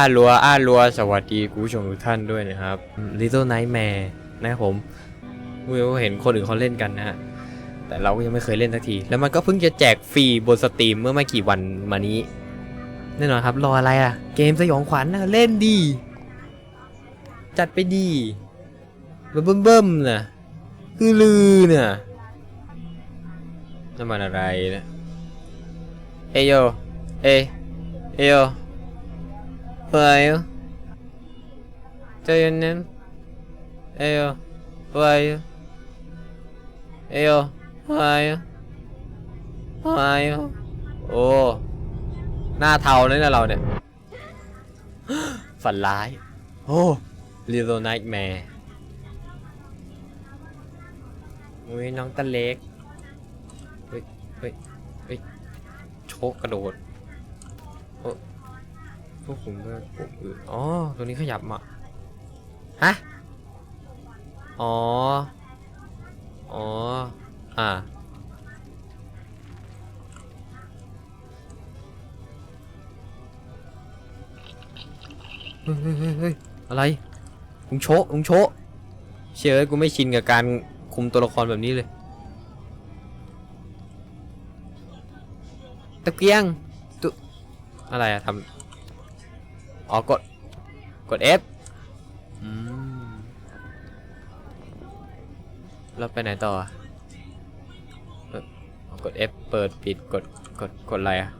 อาลัวอาลัว สวัสดีคุณผู้ชมทุกท่านด้วยนะครับ Little Nightmare นะครับผมไม่รู้เห็นคนอื่นเขาเล่นกันนะฮะ แต่เราก็ยังไม่เคยเล่นสักที แล้วมันก็เพิ่งจะแจกฟรีบนสตรีมเมื่อไม่กี่วันมานี้ แน่นอนครับ รออะไรอะ เกมสยองขวัญนะเล่นดี จัดไปดี เบิ่มเบิ่มนะ คือลือเนี่ยน้ำมันอะไรนะ เอโย เอ เอโย เฮ้ยใจเย็นนั้นเอยโยเฮ้ยเอยโยเฮ้ยเฮ้ยโอ้ หน้าเทาเลยนะเราเนี่ย ฝันร้าย โอ้ Little Nightmare อุ้ยน้องตะเล็กเฮ้ยเฮ้ยเฮ้ยโชกกระโดด พวกผมก็ผมอื่นอ๋อตัวนี้ขยับมาฮะ อ๋อ อ๋อ อ่าเฮ้ยเฮ้ยเฮ้ยเฮ้ยอะไรลุงโชะลุงโชะเชื่อกูไม่ชินกับการคุมตัวละครแบบนี้เลย ตะเกียงตุอะไรอะทำ อ๋อกด กด F อืมแล้วไปไหนต่ออะเออกด F เปิดปิดกดกดกดอะไรอะ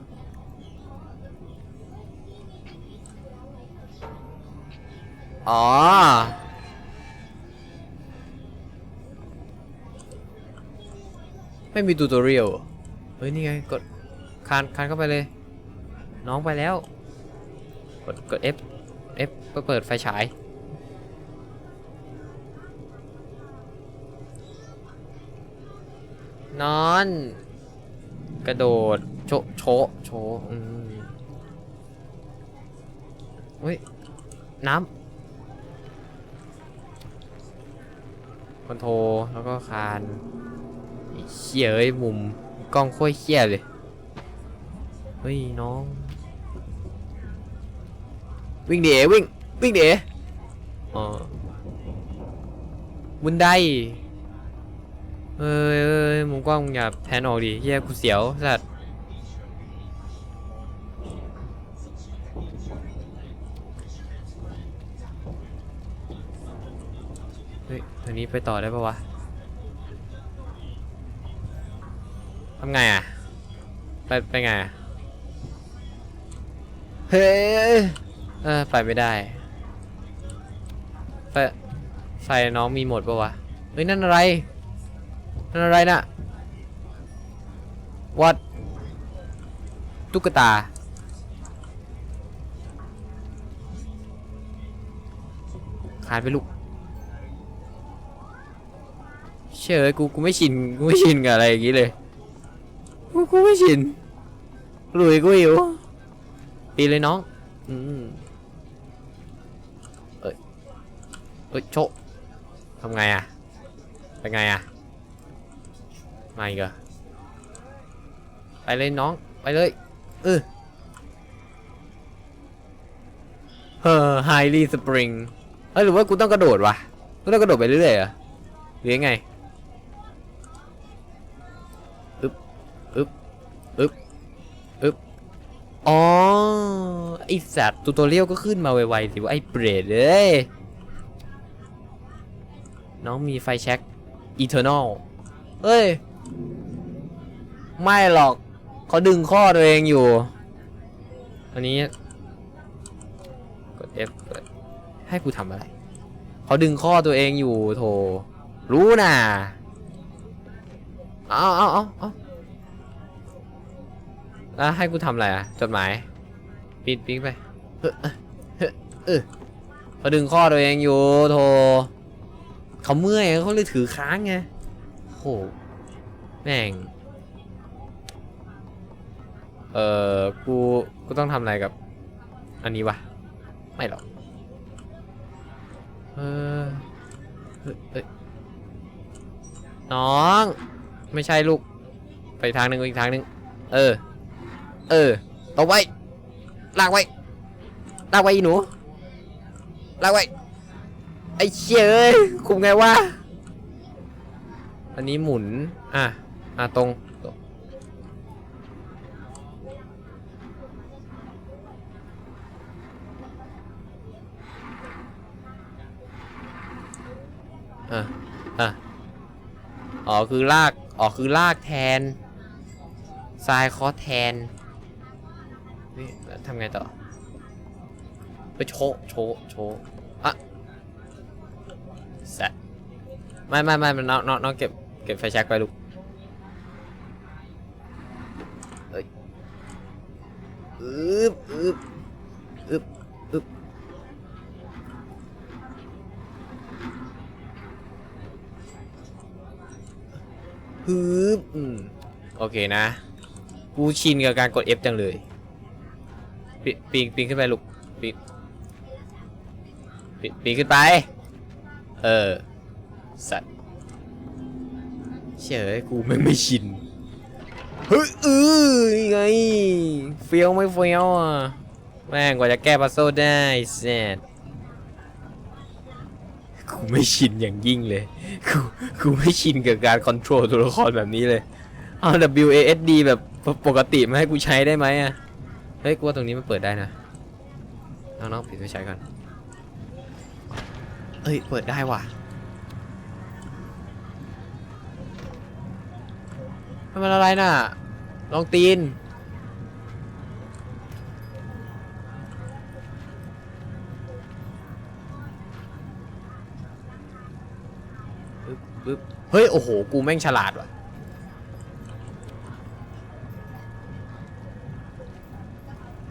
อ๋อ ไม่มีตูตอเรียลเฮ้ย นี่ไง กดคานคานเข้าไปเลย น้องไปแล้ว ดกด F F เพื่อเปิดไฟฉาย นอน กระโดด โชะโชะโชะอืมเฮ้ย น้ำคอนโทรแล้วก็คานเชี่ยเอ้ยมุม กล้องโคตรเชี่ยเลย เฮ้ย น้อง วิ่งเด๋วิ่งวิ่งเด๋อ๋อบุนไดเอ้ยเอ้ยมุมกว้างมึงอย่าแพนออกดิเฮียกูเสียวสัตว์เฮ้ยทางนี้ไปต่อได้ปะวะทำไงอะ ไปไปไงอะ เฮ้ย เออไปไม่ได้ไฟไฟน้องมีหมดปะวะ เฮ้ย นั่นอะไร นั่นอะไรน่ะวัดตุ๊กตาคานไปลูก เชื่อกู กูไม่ชิน กูไม่ชินกับอะไรอย่างงี้เลย กู กูไม่ชิน ลุยกูหิวตีเลยน้อง อืม เอ้ยโชะทำไงอะไปไงอะมาอีกเหรอไปเลยน้อง ไปเลยเออเฮ้อไฮรีสปริงเอ้ยหรือว่ากูต้องกระโดดวะกูต้องกระโดดไปเรื่อยๆเหรอหรือยังไงอึ๊บอึ๊บอึ๊บอึ๊บอ๋อไอสัตว์ตูโตเรียลก็ขึ้นมาไวๆสิว่าไอเบรดเอ้ย น้องมีไฟแช็กอีเทอร์นอลเอ้ย ไม่หรอกเขาดึงข้อตัวเองอยู่ อันนี้ กด F เปิดให้กูทำอะไร เขาดึงข้อตัวเองอยู่โถ รู้น่ะ เอาเอาเอาเอาแล้วให้กูทำอะไรอะ จดหมาย ปิดปิ๊กไปเฮ้อเฮ้อเออเขาดึงข้อตัวเองอยู่โถ เขาเมื่อยเขาเลยถือค้างไงโหแม่ง เออกู กูต้องทำอะไรกับ อันนี้วะ ไม่หรอก เออเอ้ยเอ้ยน้อง ไม่ใช่ลูก ไปทางหนึ่งอีกทางหนึ่งเออ เออตบไว้ ลากไว้ ลากไว้อีหนู ลากไว้ ไอ้เชยเอ้ยคุมไงวะ อันนี้หมุน อะ อะตรงตรงอะ อะ อ๋อ คือลาก อ๋อ คือลากแทนทรายคอแทน นี่แล้วทำไงต่อ ไปโชโชโชะ แซะไม่ไม่ไม่น้องน้องน้องเก็บเก็บไฟแช็กไปลูกเอ้ยอึบอึบอึบอึบฮึบอืมโอเคนะ กูชินกับการกด F จังเลย ปีปีนปีนขึ้นไปลูกปีนปีนปีนขึ้นไป เออ สัตว์เฉยกูไม่ไม่ชิน เฮ้ยเออไง เฟี้ยวไม่เฟี้ยวอะ แม่งกว่าจะแก้ปัซโซได้เสร็จกูไม่ชินอย่างยิ่งเลย กู กูไม่ชินกับการคอนโทรลตัวละครแบบนี้เลย เอา W A S D แบบปกติมาให้กูใช้ได้ไหมอะ เฮ้ย กูว่าตรงนี้มันเปิดได้นะ น้องๆปิดไฟใช้ก่อน เอ้ย เปิดได้ว่ะมันอะไรน่ะ ลองตีน ปึ๊บ เฮ้ย โอ้โห กูแม่งฉลาดว่ะ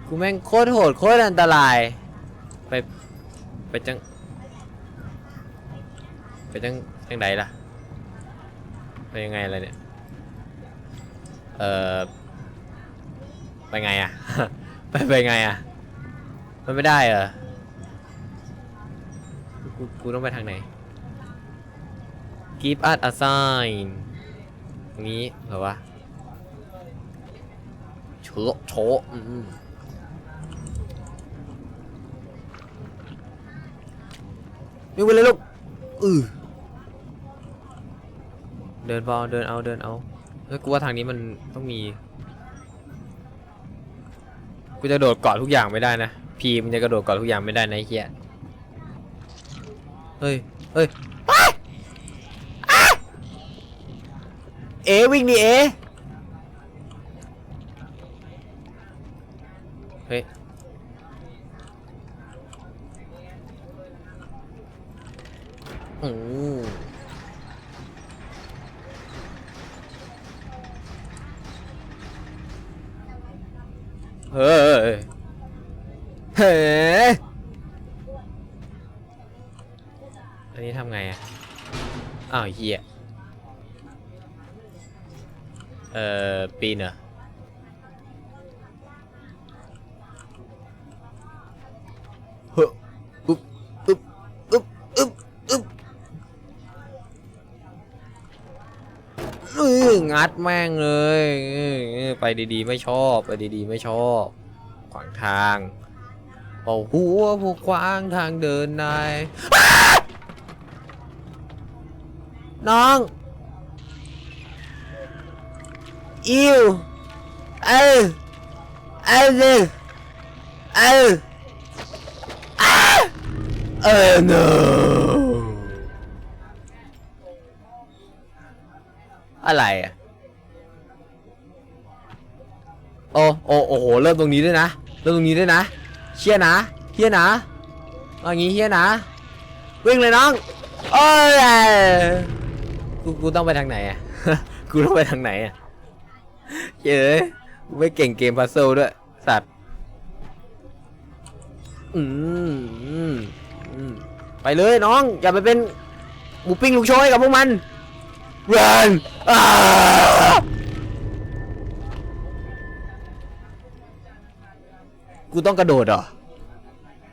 กูแม่งโคตรโหดโคตรอันตราย ไป ไปจัง ไปจังจังใดล่ะไปยังไงอะไรเนี่ย เอ่อ ไปไงอะไปไปไงอะมันไม่ได้เหรอ กูกูต้องไปทางไหน Give us a sign ตรงนี้เหรอวะโชะโชะอืมวิ่งไปเลยลูกอือ เดินพอเดินเอาเดินเอาเฮ้ยกูว่าทางนี้มันต้องมี กูจะโดดเกาะทุกอย่างไม่ได้นะพีมันจะกระโดดเกาะทุกอย่างไม่ได้นะไอ้เฮียเฮ้ยเฮ้ยอ้าอ้าเอวิ่งดิเอเฮ้ยอืมเฮ้ย เฮ้ยอันนี้ทำไงอะ อ้าวเฮียเอ่อ ปีนเหรอเฮ้อึ๊บอึ๊บอึ๊บอึ๊บอึ๊บเอองัดแม่งเลยเออเออไปดีๆ ไม่ชอบ ไปดีๆ ไม่ชอบ ขวางทาง เป่าหัวผู้ขวางทางเดินนายน้องอิวเออเออเออเออเออ no อะไรอะโอ้โอ้โอ้โหเริ่มตรงนี้ด้วยนะ เริ่มตรงนี้ด้วยนะ เชียนะเฮียนะเอาอย่างงี้เฮียนะ วิ่งเลยน้องโอ้ยกูกูต้องไปทางไหนอะกูต้องไปทางไหนอะเย้ยกูไม่เก่งเกมพัซเซิลด้วยสัตว์อืมอืมอืมไปเลยน้อง อย่าไปเป็นหมูปิ้งลูกโชยกับพวกมัน run อ้ กูต้องกระโดดเหรอ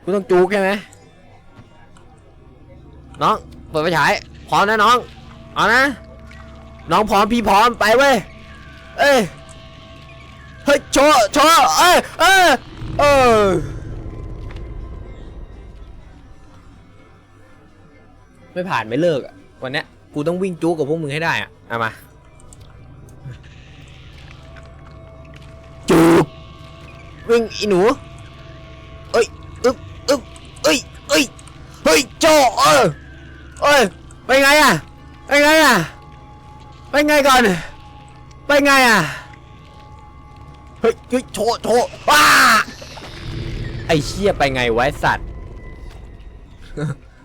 กูต้องจูกใช่ไหมน้อง เปิดไฟฉาย พร้อมนะน้อง เอานะ น้องพร้อมพี่พร้อมไปเว้ย เอ้ย เฮ้ยโชว์โชว์เอ้ยเอ้ยเออไม่ผ่านไม่เลิกอะวันนี้กูต้องวิ่งจู๊กับพวกมึงให้ได้อะเอามา วิ่งอีหนูเอ้ยอึ๊บอึ๊บเอ้ยเอ้ยเฮ้ยโจเออเอ้ยไปไงอะไปไงอะไปไงก่อนไปไงอะเฮ้ยเฮ้ยโชว์โชว์ว้าไอ้เชี่ยไปไงวะไอ้สัตว์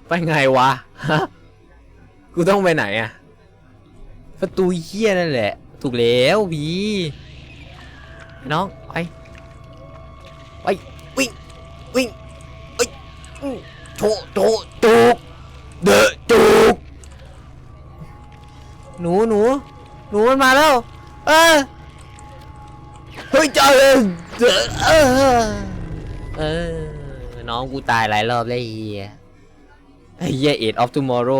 ไปไงวะฮะกูต้องไปไหนอะประตูเฮี้ยนั่นแหละ ถูกแล้วพีน้อง วิ่งเอ้ยอื้อโถโถจูกเดอะจูกหนูหนูหนูมันมาแล้ว เออเฮ้ยเจอเลยเดอะเออเออน้องกูตายหลายรอบแล้วไอ้เฮียไอ้เฮียเอ็ดออฟทูมอร์โร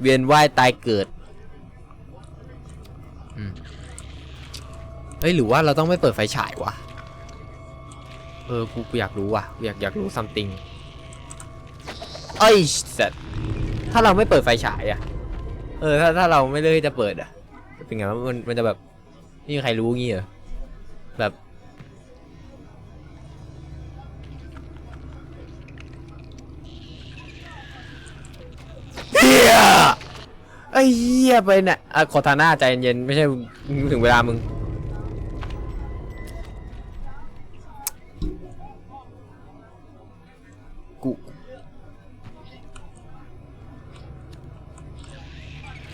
เวียนว่ายตายเกิดอืมเฮ้ยหรือว่าเราต้องไม่เปิดไฟฉายวะ เออกูกูอยากรู้ว่ะอยากอยากรู้ something เอ้ยเสร็จถ้าเราไม่เปิดไฟฉายอะเออถ้าถ้าเราไม่เลือกที่จะเปิดอะเป็นไงมันมันจะแบบไม่มีใครรู้งี้เหรอแบบเฮียไอ้เฮียไปน่ะอะขอทาหน้าใจเย็นไม่ใช่ถึงเวลามึง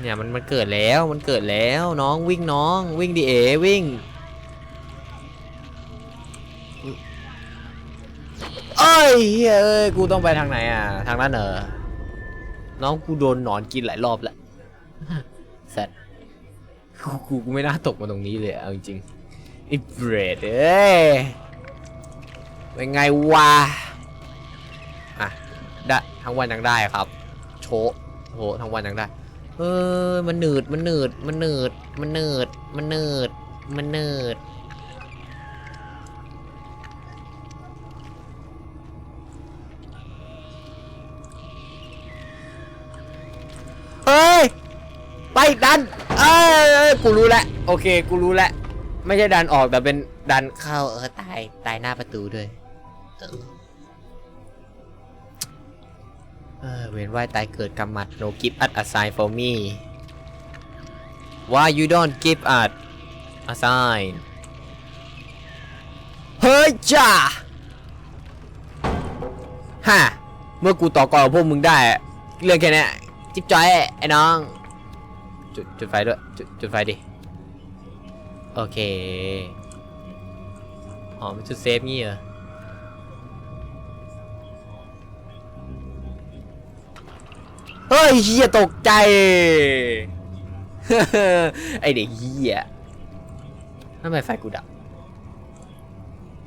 เนี่ยมันมันเกิดแล้วมันเกิดแล้วน้องวิ่งน้องวิ่งดิเอวิ่งเอ้ยเอ้ยกูต้องไปทางไหนอะทางนั้นเหรอน้องกูโดนหนอนกินหลายรอบแล้วเสร็จกูกูกูไม่น่าตกมาตรงนี้เลยเอาจริงไอ้เบรดเอ้ยเป็นไงวะอะได้ทั้งวันยังได้ครับ โชว์โหทั้งวันยังได้ เออมันหนืด มันหนืด มันหนืด มันหนืด มันหนืด มันหนืด เฮ้ย ไปดัน เอ้ย กูรู้แล้ว โอเค กูรู้แล้ว ไม่ใช่ดันออกแต่เป็นดันเข้า เออ ตาย ตายหน้าประตูด้วยเออ เวียนว่ายตายเกิดกำมัด no give us a sign for me why you don't give us a sign เฮ้ยจ้าฮะเมื่อกูต่อกรกับพวกมึงได้ เรื่องแค่นี้จิ๊บจ้อยไอ้น้อง จุดจุดไฟด้วย จุดจุดไฟดิ โอเค อ๋อมันจุดเซฟงี้เหรอ ฮ้ยเฮียตกใจ ไอเด็กเฮียทำไมไฟกูดับ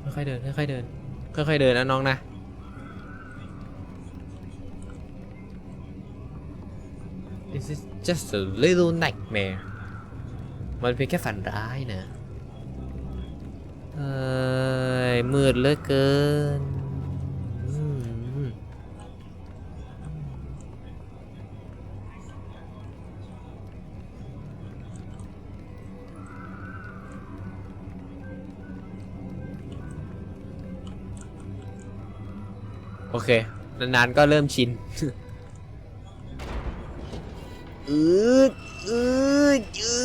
ค่อยๆเดิน ค่อยๆเดิน ค่อยๆเดินนะน้องนะ This is just a little nightmare มันเพียงแค่ฝันร้ายนะเอ้ยมืดเหลือเกิน เค นานๆก็เริ่มชินอืดอืดยื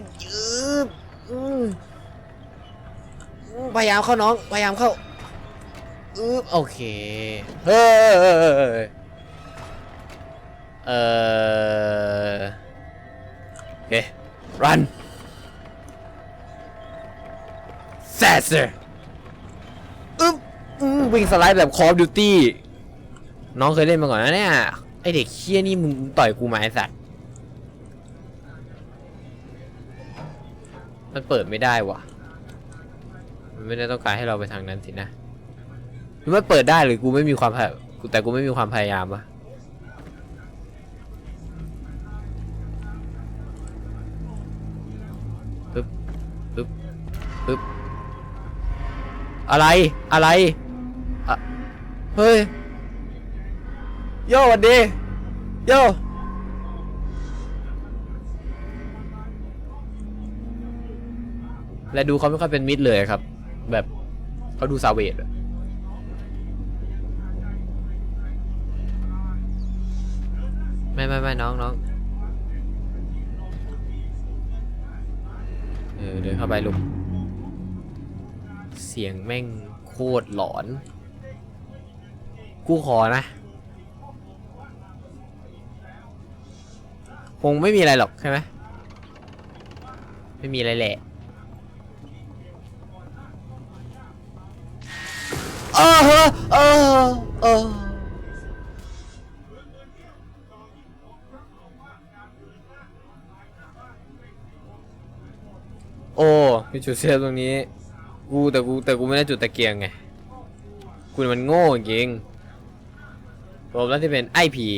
ดยืดอืมพยายามเข้าน้อง พยายามเข้าอืบโอเค เฮ้ยเออโอเค run faster วิ่งสไลด์แบบ Call of Duty น้องเคยเล่นมาก่อนนะเนี่ยไอเด็กเคี้ยนี่มึงต่อยกูมาไอสัตว์มันเปิดไม่ได้วะมันไม่ได้ต้องการให้เราไปทางนั้นสินะหรือมันเปิดได้หรือกูไม่มีความพยแต่กูไม่มีความพยายามวะปึ๊บปึ๊บปึ๊บอะไรอะไร เฮ้ย โย่หวัดดี โย่และดูเขาไม่ค่อยเป็นมิตรเลยครับ แบบเขาดูซาเวตไม่ไม่ไม่น้องน้องเออเดินเข้าไปลุกเสียงแม่งโคตรหลอน กูขอนะ คงไม่มีอะไรหรอกใช่ไหมไม่มีอะไรแหละเออเออเออเอโอ้มีจุดเซฟตรงนี้ กูแต่กูแต่กูไม่ได้จุดตะเกียงไงคุณมันโง่จริง รวมแล้วที่เป็นไอพี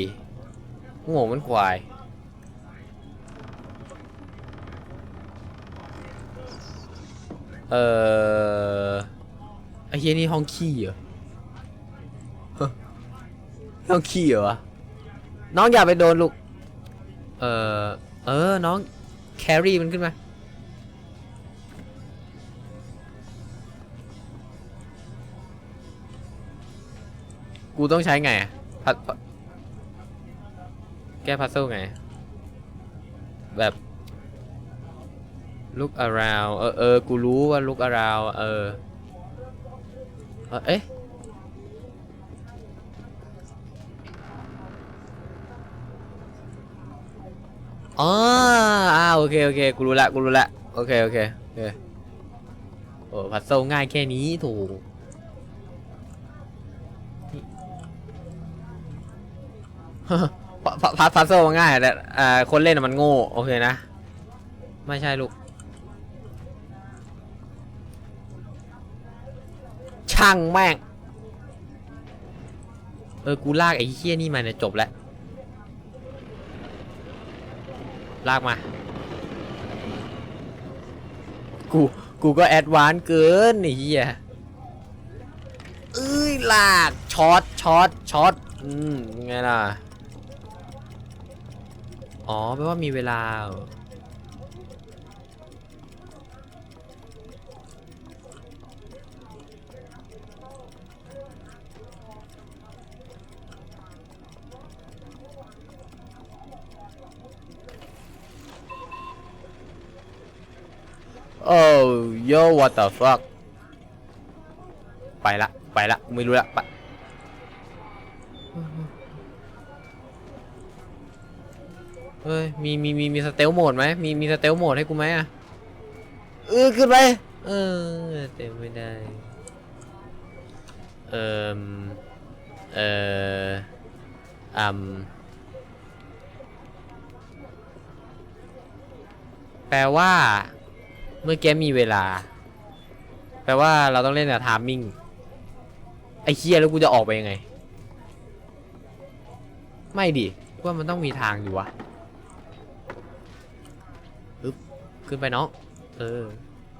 โง่เหมันควาย เออไอเฮียนี่ห้องขี้เหรอห้องขี้เหรอวะน้องอย่าไปโดนลูก เออเออ น้องแครี่มันขึ้นมา กูต้องใช้ไงอะ พัดแก้พัซเซิลไง แบบ look around เออเออกูรู้ว่า look around เออ เอ๊ะอ๋ออ่าโอเค โอเค กูรู้ละ กูรู้ละ โอเค โอเค โอเค โอ้ พัซเซิลง่ายแค่นี้ถูก พัพัพัซเซิลมันง่ายแต่อ่าคนเล่นน่ะมันโง่โอเคนะ ไม่ใช่ลูก ช่างแม่ง เออ กูลากไอ้เฮี้ยนี่มาเนี่ยจบแล้ว ลากมา กู กูก็แอดวานซ์เกินไอ้เหี้ยเอ้ยลากช็อตช็อตช็อตอืมไงล่ะ อ๋อแปลว่ามีเวลา โอ้โย what the fuck ไปละ ไปละ ไม่รู้ละไป มีมีมีมีสเตลโหมดไหมมีมีสเตลโหมดให้กูไหมอะเออขึ้นไปเออเต็มไม่ได้เอ่มเอ่ออืมแปลว่า เมื่อกี้มีเวลา แปลว่าเราต้องเล่นกับทามมิ่งไอ้เคียแล้วกูจะออกไปยังไง ไม่ดิว่ามันต้องมีทางอยู่วะ ขึ้นไปน้อง เออ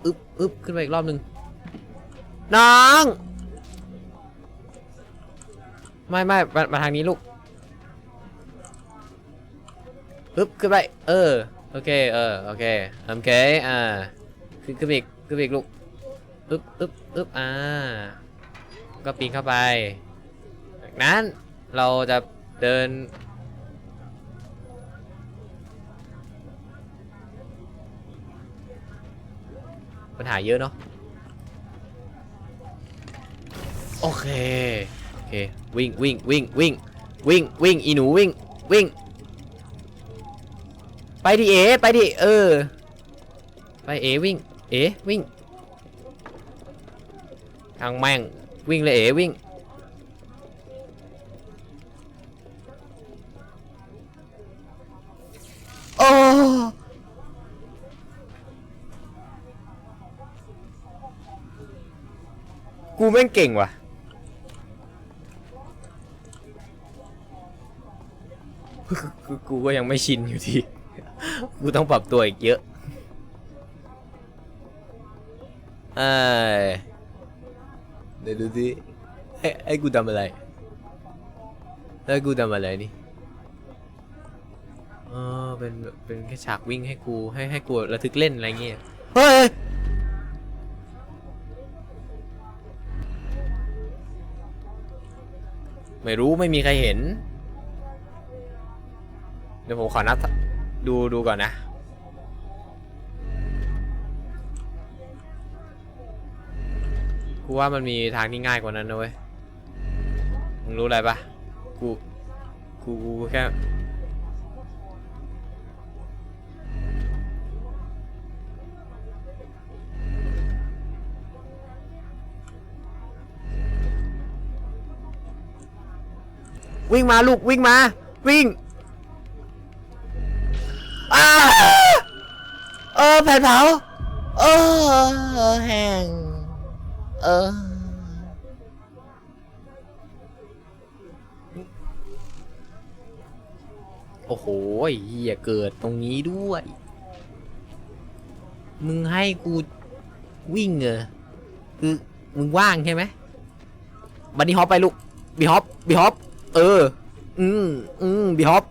อึ๊บอึ๊บขึ้นไปอีกรอบหนึ่งน้อง ไม่ไม่มามาทางนี้ลูกอึ๊บขึ้นไป เออ โอเค เออ โอเคโอเค อ่า ขึ้นขึ้นไปอีก ขึ้นไปอีกลูกอึ๊บอึ๊บอึ๊บอ่า ก็ปีนเข้าไป จากนั้นเราจะเดิน ปัญหาเยอะเนาะโอเคโอเควิ่งวิ่งวิ่งวิ่งวิ่งวิ่งอีหนูวิ่งวิ่ง ไปดิเอไปดิเออ ไปเอวิ่ง เอวิ่งทางแม่งวิ่งเลยเอวิ่ง แม่งเก่งว่ะกูกูก็ยังไม่ชินอยู่ดี กูต้องปรับตัวอีกเยอะเอ้ยเดี๋ยวดูสิให้ให้กูทำอะไรให้กูทำอะไรนี่อ๋อเป็น เป็นแค่ฉากวิ่งให้กู ให้ให้กูระทึกเล่นอะไรเงี้ย เฮ้ย ไม่รู้ไม่มีใครเห็น เดี๋ยวผมขอนับดูดูก่อนนะ กูว่ามันมีทางที่ง่ายกว่านั้นนะเว้ย มึงรู้อะไรปะกู กู กูแค่ วิ่งมาลูกวิ่งมา วิ่งอาเออแผ่นเผาเออแห้งเออโอ้โหเฮียเกิดตรงนี้ด้วย มึงให้กูวิ่งเหรอคือมึงว่างใช่ไหมบันนี่ฮอปไปลูกบีฮอปบีฮอป เออ อืม อืมบีฮอป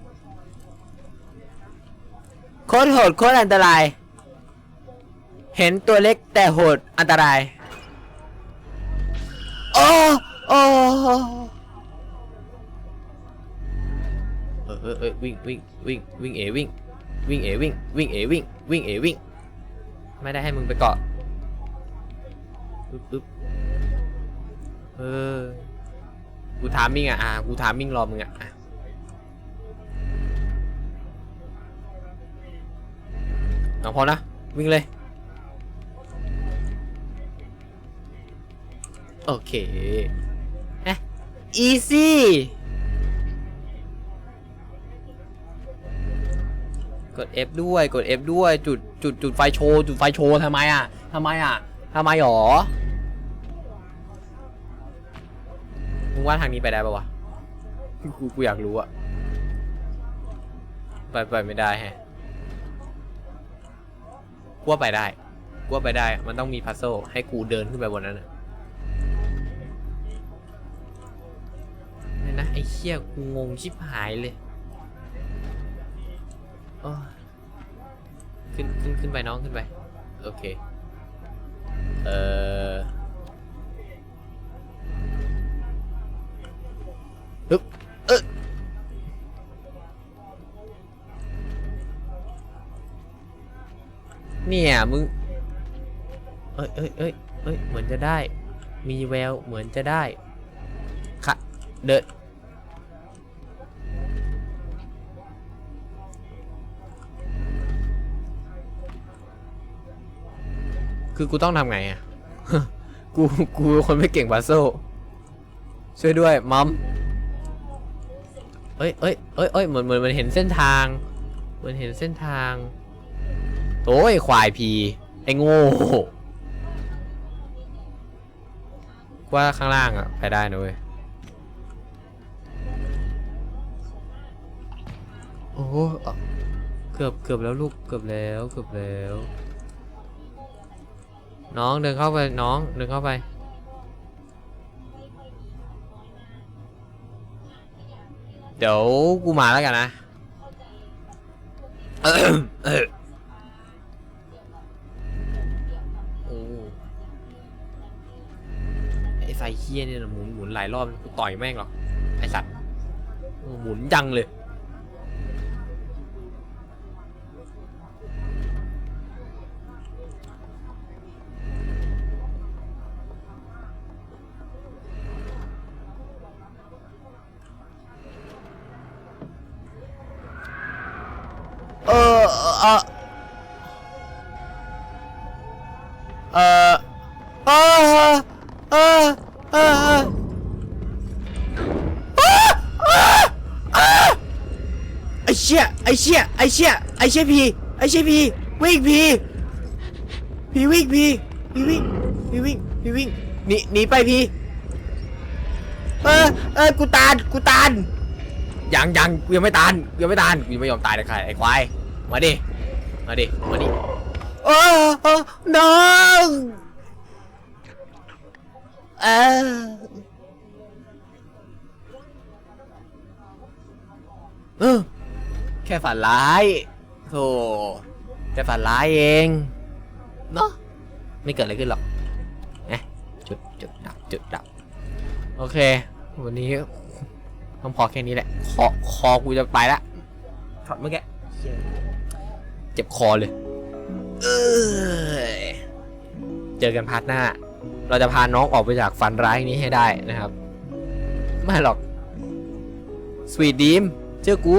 โคตรโหดโคตรอันตราย เห็นตัวเล็กแต่โหดอันตรายโอ้โอ้เออเออเออวิ่งวิ่งวิ่งวิ่งเอวิ่งวิ่งเอวิ่งวิ่งเอวิ่งวิ่งเอวิ่งไม่ได้ให้มึงไปเกาะปึ๊บปึ๊บเออ กูถามมิ่งอะ อ่า กูถามมิ่งรอมึงอะเอาพอนะ วิ่งเลย โอเคเอ๊ะ easy กด F ด้วย กด F ด้วย จุด จุด จุดไฟโชว์ จุดไฟโชว์ทำไมอะทำไมอะทำไมหรอ มึงว่าทางนี้ไปได้ปะวะกูกูอยากรู้อะไปไปไม่ได้แฮะกูว่าไปได้กูว่าไปได้ มันต้องมีพัซโซให้กูเดินขึ้นไปบนนั้นอะนี่นะไอ้เชี่ยกูงงชิบหายเลยอ้ยขึ้นขึ้นขึ้นไปน้องขึ้นไป โอเค เนี่ยมึง เอ้ยเอ้ยเอ้ยเอ้ยเหมือนจะได้ มีแววเหมือนจะได้ค่ะเดินคือกูต้องทำไงอะ กูกูคนไม่เก่งบาโซช่วยด้วยมัมเอ้ยเอ้ยเอ้ยเอ้ยเหมือนเหมือนมันเห็นเส้นทาง เหมือนเห็นเส้นทาง โอ้ยควายพีไอ้โง่ว่าข้างล่างอะไปได้นะเว้ยโอ้โหเกือบเกือบแล้วลูกเกือบแล้วเกือบแล้ว น้องเดินเข้าไปน้องเดินเข้าไปเดี๋ยวกูมาแล้วกันนะ ไอ้ไฟเคียเนี่ยหมุนหมุนหลายรอบกูต่อยแม่งหรอกไอสัตว์หมุนจังเลยเออออเอ อเชี่ยไอเชี่ยไอเชี่ยไอเชี่ยพีไอเชี่ยพีวิ่งพีพีวิ่งพีพีวิ่งพีวิ่งพีวิ่งหนีหนีไปพีเออเออกูตานกูตานยังยังกูยังไม่ตานกูยังไม่ตานกูยังไม่ยอมตายเลยใครไอ้ควายมาดิมาดิมาดิโอ้โอ้น้องเออเออ แค่ฝันร้ายโธ่แค่ฝันร้ายเอง เนาะไม่เกิดอะไรขึ้นหรอกเอ๊ะจุดจุดดับจุดดับ โอเค วันนี้ต้องพอแค่นี้แหละ คอคอกูจะไปละช็อตเมื่อกี้เจ็บคอเลยเอยเจอกันพาร์ทหน้า เราจะพาน้องออกไปจากฝันร้ายนี้ให้ได้นะครับ ไม่หรอก สวีทดีมเชื่อกู